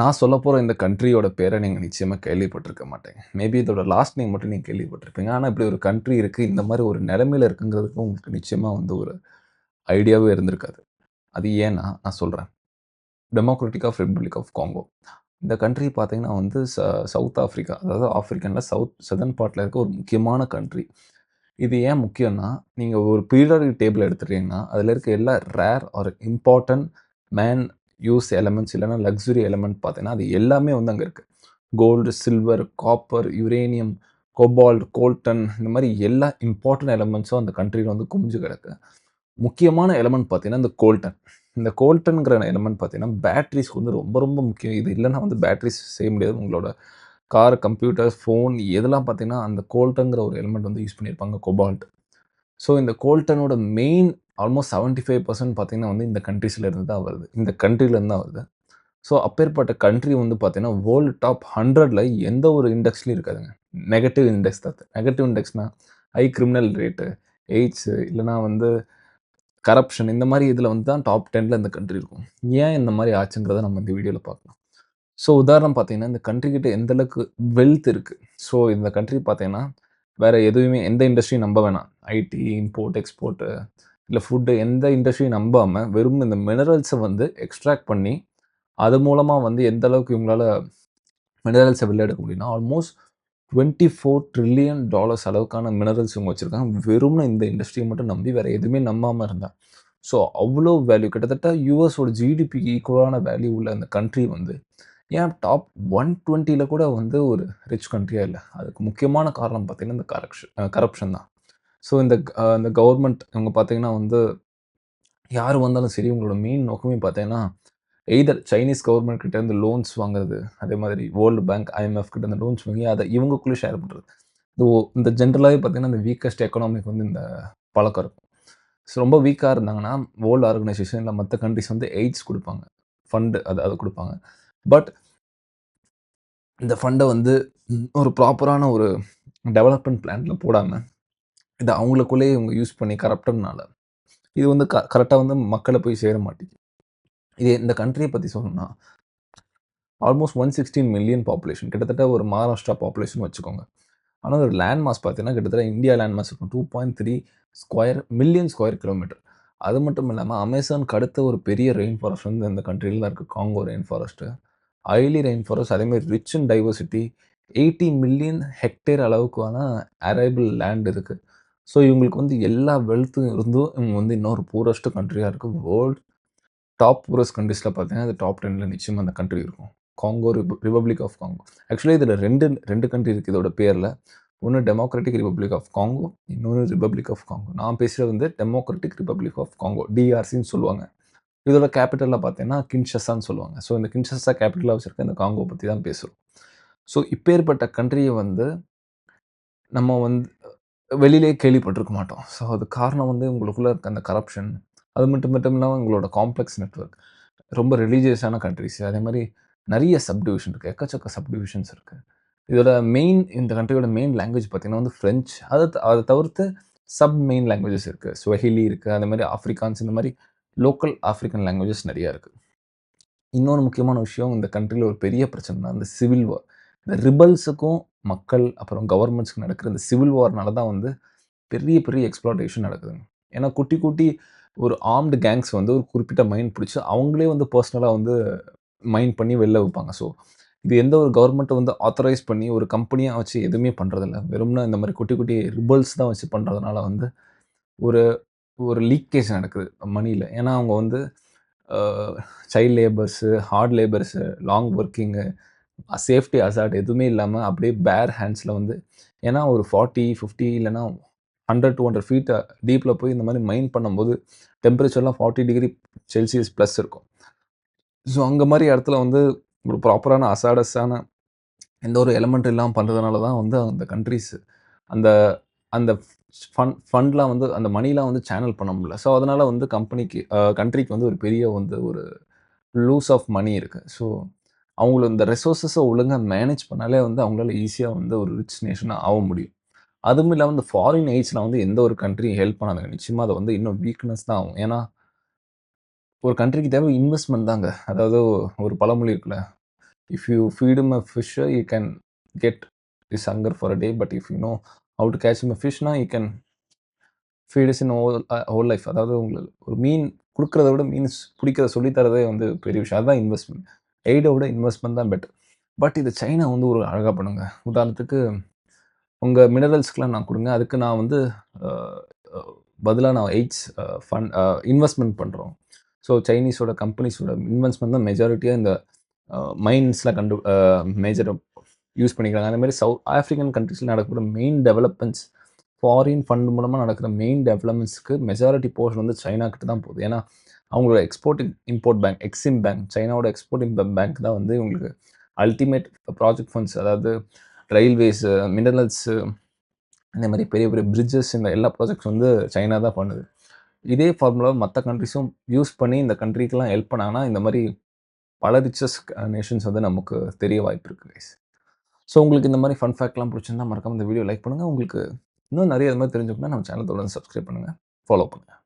நான் சொல்ல போகிற இந்த கண்ட்ரியோட பேரை நீங்கள் நிச்சயமாக கேள்விப்பட்டிருக்க மாட்டேங்க மேபி இதோட லாஸ்ட் நேம் மட்டும் நீங்கள் கேள்விப்பட்டிருப்பீங்க. ஆனால் இப்படி ஒரு கண்ட்ரி இருக்குது இந்த மாதிரி ஒரு நிலைமையில இருக்குங்கிறதுக்கு உங்களுக்கு நிச்சயமாக வந்து ஒரு ஐடியாவே இருந்திருக்காது. அது ஏன்னா, நான் சொல்கிறேன் democratic of republic of Congo. இந்த கண்ட்ரி பார்த்தீங்கன்னா வந்து ச சவுத் ஆஃப்ரிக்கா, அதாவது ஆஃப்ரிக்கனில் சவுத் சதர்ன் பார்ட்டில் இருக்க ஒரு முக்கியமான கண்ட்ரி. இது ஏன் முக்கியம்னா, நீங்கள் ஒரு பீரியாடிக் டேபிள் எடுத்துட்டீங்கன்னா, அதில் இருக்க எல்லா rare or important man use elements இல்லைனா லக்ஸுரி எலமெண்ட் பார்த்தீங்கன்னா, அது எல்லாமே வந்து அங்கே இருக்குது gold, silver, copper, uranium, cobalt, golden இந்த மாதிரி எல்லா இம்பார்ட்டன்ட் எலமெண்ட்ஸும் அந்த கண்ட்ரியில் வந்து குமிஞ்சு கிடக்கு. முக்கியமான எலமெண்ட் பார்த்தீங்கன்னா, இந்த கோல்டன். இந்த கோல்டனுங்கிற எலமெண்ட் பார்த்தீங்கன்னா, பேட்ரிஸ்க்கு வந்து ரொம்ப ரொம்ப முக்கியம். இது இல்லைன்னா வந்து பேட்ரிஸ் செய்ய முடியாது. உங்களோட கார், கம்ப்யூட்டர், ஃபோன் எதெல்லாம் பார்த்தீங்கன்னா, அந்த கோல்டனுங்கிற ஒரு எலமெண்ட் வந்து யூஸ் பண்ணியிருப்பாங்க கோபால்ட். ஸோ இந்த கோல்டனோட மெயின் ஆல்மோஸ்ட் 75% பார்த்தீங்கன்னா வந்து இந்த கண்ட்ரீஸ்லேருந்து தான் வருது. இந்த கண்ட்ரிலேருந்து தான் வருது. ஸோ அப்பேற்பட்ட கண்ட்ரி வந்து பார்த்திங்கன்னா வேர்ல்டு டாப் 100ல எந்த ஒரு இண்டெக்ஸ்லையும் இருக்காதுங்க. நெகட்டிவ் இண்டெக்ஸ் தான். நெகட்டிவ் இண்டெக்ஸ்னால் ஹை கிரிமினல் ரேட்டு, எய்ட்ஸ் இல்லைனா வந்து கரப்ஷன் இந்த மாதிரி இதில் வந்து தான் டாப் 10ல இந்த கண்ட்ரி இருக்கும். ஏன் இந்த மாதிரி ஆச்சுங்கிறத நம்ம இந்த வீடியோவில் பார்க்கலாம். ஸோ உதாரணம் பார்த்தீங்கன்னா, இந்த கண்ட்ரி கிட்ட எந்த அளவுக்கு வெல்த் இருக்குது ஸோ இந்த கண்ட்ரி பார்த்தீங்கன்னா, வேறு எதுவுமே எந்த இண்டஸ்ட்ரியும் நம்ப வேணாம். ஐடி, இம்போர்ட், எக்ஸ்போர்ட்டு இல்லை ஃபுட்டு எந்த இண்டஸ்ட்ரியும் நம்பாமல் வெறும் இந்த மினரல்ஸை வந்து எக்ஸ்ட்ராக்ட் பண்ணி, அது மூலமாக வந்து எந்த அளவுக்கு இவங்களால் மினரல்ஸை வெளில எடுக்க முடியும்னா, ஆல்மோஸ்ட் 24 ட்ரில்லியன் டாலர்ஸ் அளவுக்கான மினரல்ஸ் இவங்க வச்சுருக்காங்க. வெறும்னு இந்த இண்டஸ்ட்ரியை மட்டும் நம்பி வேற எதுவுமே நம்பாமல் இருந்தால் ஸோ அவ்வளோ வேல்யூ கிட்டத்தட்ட யூஎஸோட ஜிடிபிக்கு ஈக்குவலான வேல்யூ உள்ள அந்த கண்ட்ரி வந்து, ஏன் டாப் 120ல கூட வந்து ஒரு ரிச் கண்ட்ரியாக இல்லை. அதுக்கு முக்கியமான காரணம் பார்த்திங்கன்னா இந்த கரப்ஷன் கரப்ஷன் தான். ஸோ இந்த இந்த கவர்மெண்ட் இவங்க பார்த்தீங்கன்னா வந்து, யார் வந்தாலும் சரி இவங்களோட மெயின் நோக்கமே பார்த்தீங்கன்னா, எய்தர் சைனீஸ் கவர்மெண்ட் கிட்டேருந்து லோன்ஸ் வாங்குறது, அதே மாதிரி வேர்ல்டு பேங்க், ஐஎம்எஃப் கிட்ட இருந்து லோன்ஸ் வாங்கி அதை இவங்களுக்குள்ளே ஷேர் பண்ணுறது இது இந்த ஜென்ரலாகவே பார்த்தீங்கன்னா, இந்த வீக்கஸ்ட் எக்கனாமிக் வந்து இந்த பழக்கம் இருக்கும். ஸோ ரொம்ப வீக்காக இருந்தாங்கன்னா, வேர்ல்டு ஆர்கனைசேஷன் இல்லை மற்ற கண்ட்ரீஸ் வந்து எய்ட்ஸ் கொடுப்பாங்க. ஃபண்டு அது அதை கொடுப்பாங்க. பட் இந்த ஃபண்டை வந்து ஒரு ப்ராப்பரான ஒரு டெவலப்மெண்ட் பிளான்ல போடாமல் இதை அவங்களுக்குள்ளேயே இவங்க யூஸ் பண்ணி கரப்டனால இது வந்து க கரெக்டாக வந்து மக்களை போய் சேர மாட்டேங்குது. இது இந்த கண்ட்ரியை பற்றி சொல்லணும்னா, ஆல்மோஸ்ட் 116 மில்லியன் பாப்புலேஷன் கிட்டத்தட்ட ஒரு மகாராஷ்டிரா பாப்புலேஷன் வச்சுக்கோங்க. ஆனால் ஒரு லேண்ட் மாஸ் பார்த்தீங்கன்னா, கிட்டத்தட்ட இந்தியா லேண்ட் மாஸ் இருக்கும். 2.3 ஸ்கொயர் மில்லியன் ஸ்கொயர் கிலோமீட்டர். அது மட்டும் இல்லாமல் அமேசானுக்கு அடுத்த ஒரு பெரிய ரெயின் ஃபாரஸ்ட் வந்து இந்த கண்ட்ரியில் தான் இருக்குது காங்கோ ரெயின் ஃபாரஸ்ட்டு ஐலி ரெயின் ஃபாரஸ்ட் அதேமாதிரி rich in diversity 80 million hectare அளவுக்கான அரைபிள் லேண்ட் இருக்குது ஸோ இவங்களுக்கு வந்து எல்லா வெல்த்தும் இருந்தும், இவங்க வந்து இன்னொரு பூரஸ்ட் கண்ட்ரியாக இருக்குது வேர்ல்ட் டாப் பூரஸ்ட் கண்ட்ரிஸில் பார்த்தீங்கன்னா, அது டாப் டென்னில் நிச்சயமாக அந்த கண்ட்ரி இருக்கும். Congo republic of Congo. Actually இதில் ரெண்டு ரெண்டு கண்ட்ரி இருக்குது இதோட பேரில் ஒன்று டெமோக்ராட்டிக் ரிபப்ளிக் ஆஃப் காங்கோ, இன்னொன்று ரிபப்ளிக் ஆஃப் காங்கோ. நான் பேசுகிறது வந்து டெமோக்ராட்டிக் ரிபப்ளிக் ஆஃப் காங்கோ. டிஆர்சின்னு சொல்லுவாங்க. இதோட கேபிட்டலில் பார்த்தீங்கன்னா, கின்ஷஸான்னு சொல்லுவாங்க. ஸோ இந்த கின்ஷஸா கேபிட்டலாக வச்சுருக்க இந்த காங்கோ பற்றி தான் பேசுகிறோம் ஸோ இப்பேற்பட்ட கண்ட்ரியை வந்து நம்ம வந்து வெளியிலேயே கேள்விப்பட்டிருக்க மாட்டோம். ஸோ அதுக்கு காரணம் வந்து உங்களுக்குள்ளே இருக்க அந்த கரப்ஷன். அது மட்டும் மட்டும் இல்லாமல் உங்களோட காம்ப்ளெக்ஸ் நெட்வொர்க். ரொம்ப ரிலீஜியஸான கண்ட்ரீஸ். அதே மாதிரி நிறைய சப்டிவிஷன் இருக்குது எக்கச்சக்க சப்டிவிஷன்ஸ் இருக்குது இதோட மெயின் இந்த கண்ட்ரியோட மெயின் லாங்குவேஜ் பார்த்தீங்கன்னா வந்து ஃப்ரெஞ்ச் அதை அதை தவிர்த்து சப் மெயின் லாங்குவேஜஸ் இருக்குது ஸ்வஹிலி இருக்குது அதே மாதிரி ஆஃப்ரிக்கான்ஸ் இந்த மாதிரி லோக்கல் ஆஃப்ரிக்கன் லாங்குவேஜஸ் நிறையா இருக்குது இன்னொன்று முக்கியமான விஷயம் இந்த கண்ட்ரியில் ஒரு பெரிய பிரச்சனைனா, அந்த சிவில் வார். இந்த ரிபல்ஸுக்கும் மக்கள் அப்புறம் கவர்மெண்ட்ஸ்க்கு நடக்கிற இந்த சிவில் வார்னால தான் வந்து பெரிய பெரிய எக்ஸ்ப்ளாய்டேஷன் நடக்குதுங்க. ஏன்னா குட்டி குட்டி ஒரு ஆர்ம்டு கேங்ஸ் வந்து ஒரு குறிப்பிட்ட மைண்ட் பிடிச்சி அவங்களே வந்து பர்சனலாக வந்து மைண்ட் பண்ணி வெளில வைப்பாங்க. ஸோ இது எந்த ஒரு கவர்மெண்ட்டை வந்து ஆத்தரைஸ் பண்ணி ஒரு கம்பெனியாக வச்சு எதுவுமே பண்ணுறதில்ல வெறும்னா இந்த மாதிரி குட்டி குட்டி ரிபல்ஸ் தான் வச்சு பண்ணுறதுனால வந்து, ஒரு ஒரு லீக்கேஜ் நடக்குது மணியில் ஏன்னா அவங்க வந்து child labours, hard labours, long working safety அசாட் எதுவுமே இல்லாமல் அப்படியே பேர் ஹேண்ட்ஸில் வந்து ஏன்னா ஒரு 40, 50 இல்லன்னா 100, 200 ஃபீட் டீப்பில் போய் இந்த மாதிரி மைன் பண்ணும்போது, டெம்பரேச்சர்லாம் 40 டிகிரி செல்சியஸ் ப்ளஸ் இருக்கும். ஸோ அங்கே மாதிரி இடத்துல வந்து ஒரு ப்ராப்பரான அசாடஸான எந்த ஒரு எலமெண்ட் இல்லாமல் பண்ணுறதுனால தான் வந்து அந்த கண்ட்ரிஸ் அந்த அந்த ஃபண்ட் ஃபண்ட்லாம் வந்து அந்த மணிலாம் வந்து சேனல் பண்ண முடியல. ஸோ அதனால் வந்து கம்பெனிக்கு கண்ட்ரிக்கு வந்து ஒரு பெரிய வந்து ஒரு லூஸ் ஆஃப் மணி இருக்குது ஸோ அவங்கள இந்த ரிசோர்ஸஸ ஒழுங்காக மேனேஜ் பண்ணாலே வந்து அவங்களால ஈஸியாக வந்து ஒரு ரிச் நேஷனாக ஆக முடியும். அதுவும் இல்லாமல் இந்த ஃபாரின் எய்ட்ஸ்ல வந்து எந்த ஒரு கண்ட்ரியும் ஹெல்ப் பண்ணாதுங்க. நிச்சயமாக அது வந்து இன்னும் வீக்னஸ் தான் ஆகும். ஏன்னா ஒரு கண்ட்ரிக்கு தேவை இன்வெஸ்ட்மெண்ட் தாங்க. அதாவது ஒரு பழமொழி இருக்குல்ல, if you feed a a you can get is hunger for a day but if you know know how to catch him a fish na you whole feed us அதாவது உங்களுக்கு ஒரு மீன் கொடுக்குறத விட மீன்ஸ் பிடிக்கிறத சொல்லித்தரதே வந்து பெரிய விஷயம் அதுதான் இன்வெஸ்ட்மெண்ட் எய்டை விட இன்வெஸ்ட்மெண்ட் தான் பெட்டர் பட் இது சைனா வந்து ஒரு அழகாக பண்ணுங்க. உதாரணத்துக்கு உங்கள் மினரல்ஸ்க்கெலாம் நான் கொடுங்க. அதுக்கு நான் வந்து பதிலாக நான் எய்ட்ஸ் ஃபண்ட் இன்வெஸ்ட்மெண்ட் பண்ணுறோம் ஸோ சைனீஸோட கம்பெனிஸோட இன்வெஸ்ட்மெண்ட் தான் மெஜாரிட்டியாக இந்த மைன்ஸில் கண்டு மேஜர் யூஸ் பண்ணிக்கிறாங்க. அந்த மாதிரி சவுத் ஆஃப்ரிக்கன் கண்ட்ரிஸில் நடக்கிற மெயின் டெவலப்மெண்ட்ஸ் ஃபாரின் ஃபண்ட் மூலமாக நடக்கிற மெயின் டெவலப்மெண்ட்ஸ்க்கு மெஜாரிட்டி போர்ஷன் வந்து சைனா கிட்ட தான் போகுது. ஏன்னா அவங்களோட export import bank EXIM bank சைனாவோட எக்ஸ்போர்ட் இம்போர்ட் பேங்க் தான் வந்து உங்களுக்கு அல்டிமேட் ப்ராஜெக்ட் ஃபண்ட்ஸ் அதாவது ரயில்வேஸு மினரல்ஸு இந்த மாதிரி பெரிய பெரிய பிரிட்ஜஸ் இந்த எல்லா ப்ராஜெக்ட்ஸ் வந்து சைனா தான் பண்ணுது. இதே ஃபார்முலாவை மற்ற கண்ட்ரிஸும் யூஸ் பண்ணி இந்த கண்ட்ரிக்கெலாம் ஹெல்ப் பண்ணாங்கன்னா இந்த மாதிரி பல ரிச்சஸ் நேஷன்ஸ் வந்து நமக்கு தெரிய வாய்ப்பு இருக்குது கைஸ் ஸோ உங்களுக்கு இந்த மாதிரி ஃபன் ஃபேக்ட்லாம் பிடிச்சிருந்தா மறக்காம இந்த வீடியோ லைக் பண்ணுங்கள் உங்களுக்கு இன்னும் நிறைய இது மாதிரி தெரிஞ்சுக்கணும்னா நம்ம சேனல் தொடர்ந்து சப்ஸ்கிரைப் பண்ணுங்கள் ஃபாலோ பண்ணுங்கள்